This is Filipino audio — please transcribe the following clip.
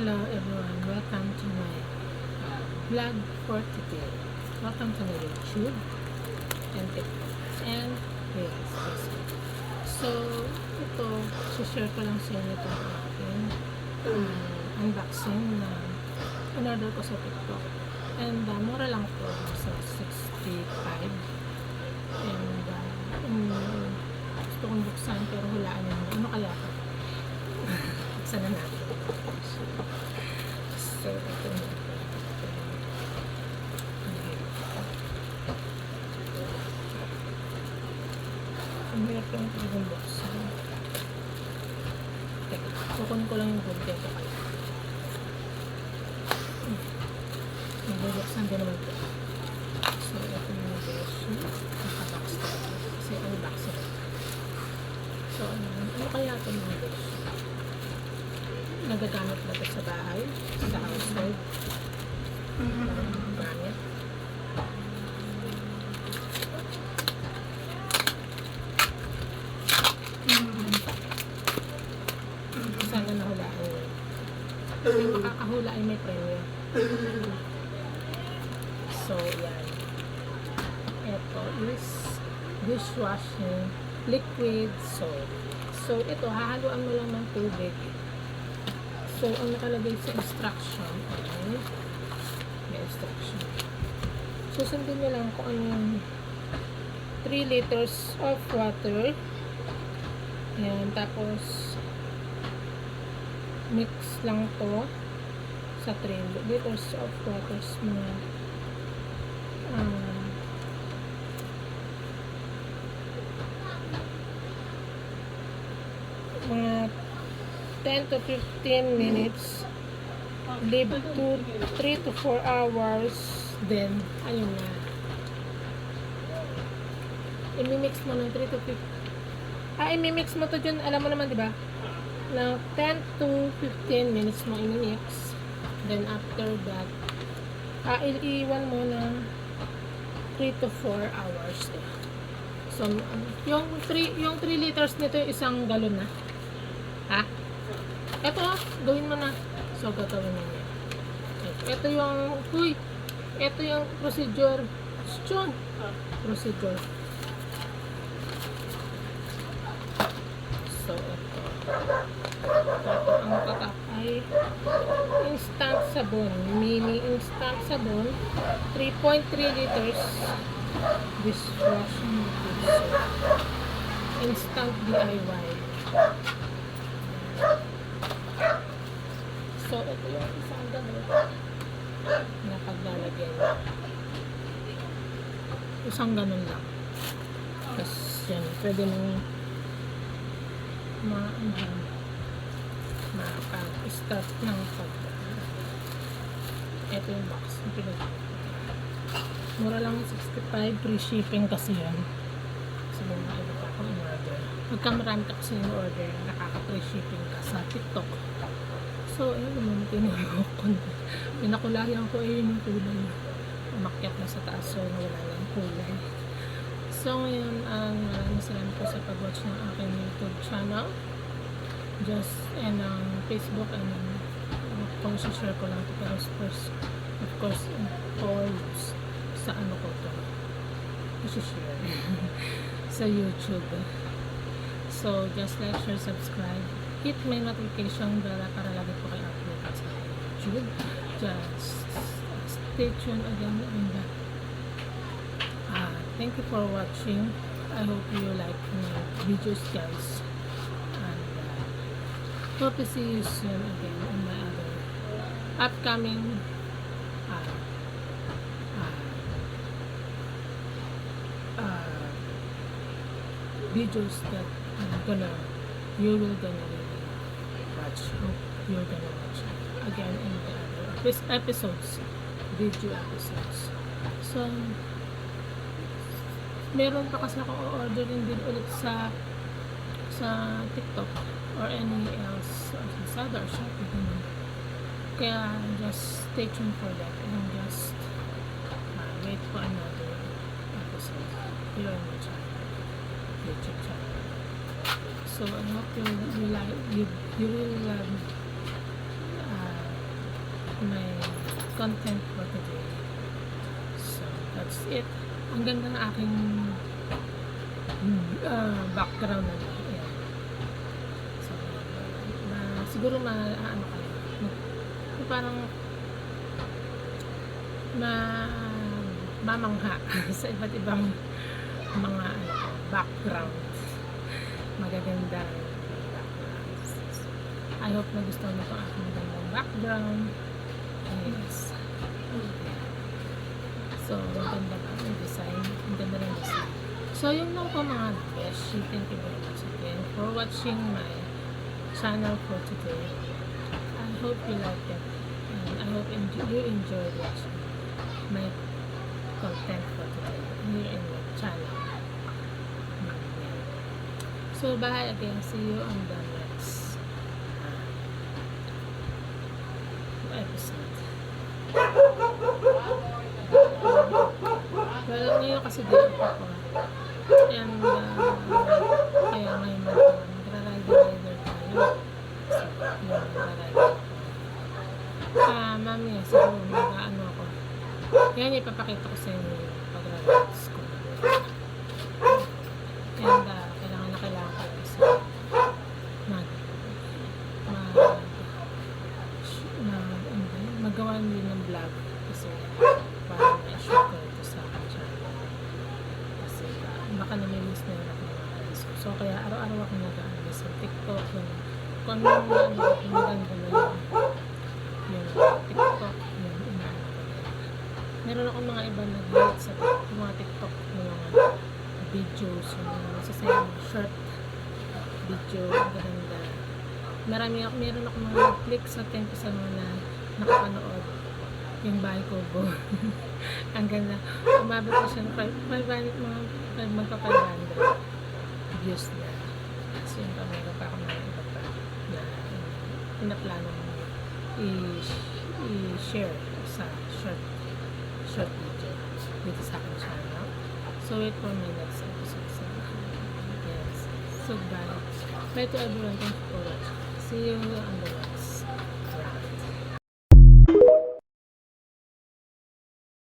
Hello everyone, welcome to my uh, vlog for today. Welcome to my YouTube and TikTok and Facebook. So, ito, share ko lang sa inyo itong aking uh, unboxing na in-order ko sa TikTok. And uh, mura lang po sa 65. And uh, um, gusto kong buksan pero hulaan nyo. Ano kaya ito? buksan na natin. So, ito na. Ang hirap yung talagang buksan. Kukunin ko lang yung konti ito kaya. Nagbubuksan din naman ito. So, ito yung version. Nakabox talaga. Kasi unboxing ito. So, ano, ano kaya ito mga version? nagagamit ba ito sa bahay, sa household, um, gamit. Yung makakahula ay may premyo. So, yan. Ito is dishwashing liquid soap. So, ito, hahaluan mo lang ng tubig. So, ang nakalagay sa instruction ay may instruction. Susundin nyo lang kung ano yung 3 liters of water. Ayan, tapos mix lang to sa 3 liters of water mga um, mga 10 to 15 minutes leave to 3 to 4 hours then ayun na. Imimix mo ng 3 to 15 ah imimix mo to dyan alam mo naman di na 10 to 15 minutes mo imimix then after that ah iiwan mo na 3 to 4 hours so um, yung 3 yung 3 liters nito isang galon na ha eto, gawin mo na. So, gagawin mo niya. Ito yung, uy, ito yung procedure. Question. Procedure. So, ito. Instant sabon. Mini instant sabon. 3.3 liters dishwashing liquid soap. Instant DIY. So, ito yung isang gamit na paglalagyan. Isang ganun lang. Tapos, yan, pwede mong ma, ma, mapag-start ng pag ito yung box yung pinag mura lang yung 65 free shipping kasi yan may mga iba pa akong in-order pagka marami ka kasi yung order nakaka-free shipping ka sa TikTok So, ayun naman, tinurokon. Pinakulayan ko, ayun yung kulay. Umakyat na sa taas, so wala na yung kulay. So, ngayon, ang maraming salamat po sa pag-watch ng aking YouTube channel. Just, and ang Facebook, and um, kung share ko lang ito, pero of course, follows sa ano ko to. share sa YouTube. So, just like, share, subscribe hit my notification bell para lagi po kayo upload sa YouTube. Just stay tuned again and uh, thank you for watching. I hope you like my videos guys. And uh, hope to see you soon again in my other upcoming uh, uh, uh, videos that I'm gonna you will gonna really watch hope you're gonna watch again in the other episodes video episodes so meron pa kasi ako orderin din ulit sa sa TikTok or any else or sa Sada or Shopee ganun. kaya just stay tuned for that and just uh, wait for another episode here on my channel YouTube channel So, I hope you, you like, you, you will um, uh, my content for today. So, that's it. Ang ganda ng aking uh, background na Ayan. So, na, siguro ma, ano kayo, yung parang ma mamangha sa iba't ibang mga background. Magaganda. Backgrounds. I hope na gusto niyo po ang aking magandang background. Yes. So ang ganda ba yung design ang ganda ng design. So yun lang po mga besh thank you very much again for watching my channel for today I hope you like it. And I hope you enjoyed watching my content for today here in my channel. So bye again. See you on the next uh, episode ngayon kasi di ako ako. And uh, kaya ngayon mag- magra-rider-rider tayo so yun. Magra-rider ah mami siguro mag-ano ako. Yan ipapakita ko sa inyo yung pag-rides ko and uh, kailangan na kailangan ko kasi mag mag mag ano ba yun? magawa din ng vlog kasi para ma-shoot ko ito sa aking channel kasi baka namimiss na yun ako ng mga friends ko so kaya araw-araw ako nag-ano sa TikTok yung kung ano yung ano yung maganda na yun. Yung TikTok yung ko din meron akong mga iba nag-hit sa yung mga TikTok yung mga videos yung mga masasayang short video ang ganda. Marami ako meron ako mga click sa you sa mga na nakapanood. Yung bahay ko ang ganda. Umabot na siya ng 500 mga five- magpa 500 views na so yun pa meron pa ako mga iba pa na pinaplano mo. I-share sa short short video. Dito sa aking channel so wait for my next episode so yes. So bye. Bye to everyone. Thank you for watching. See you on the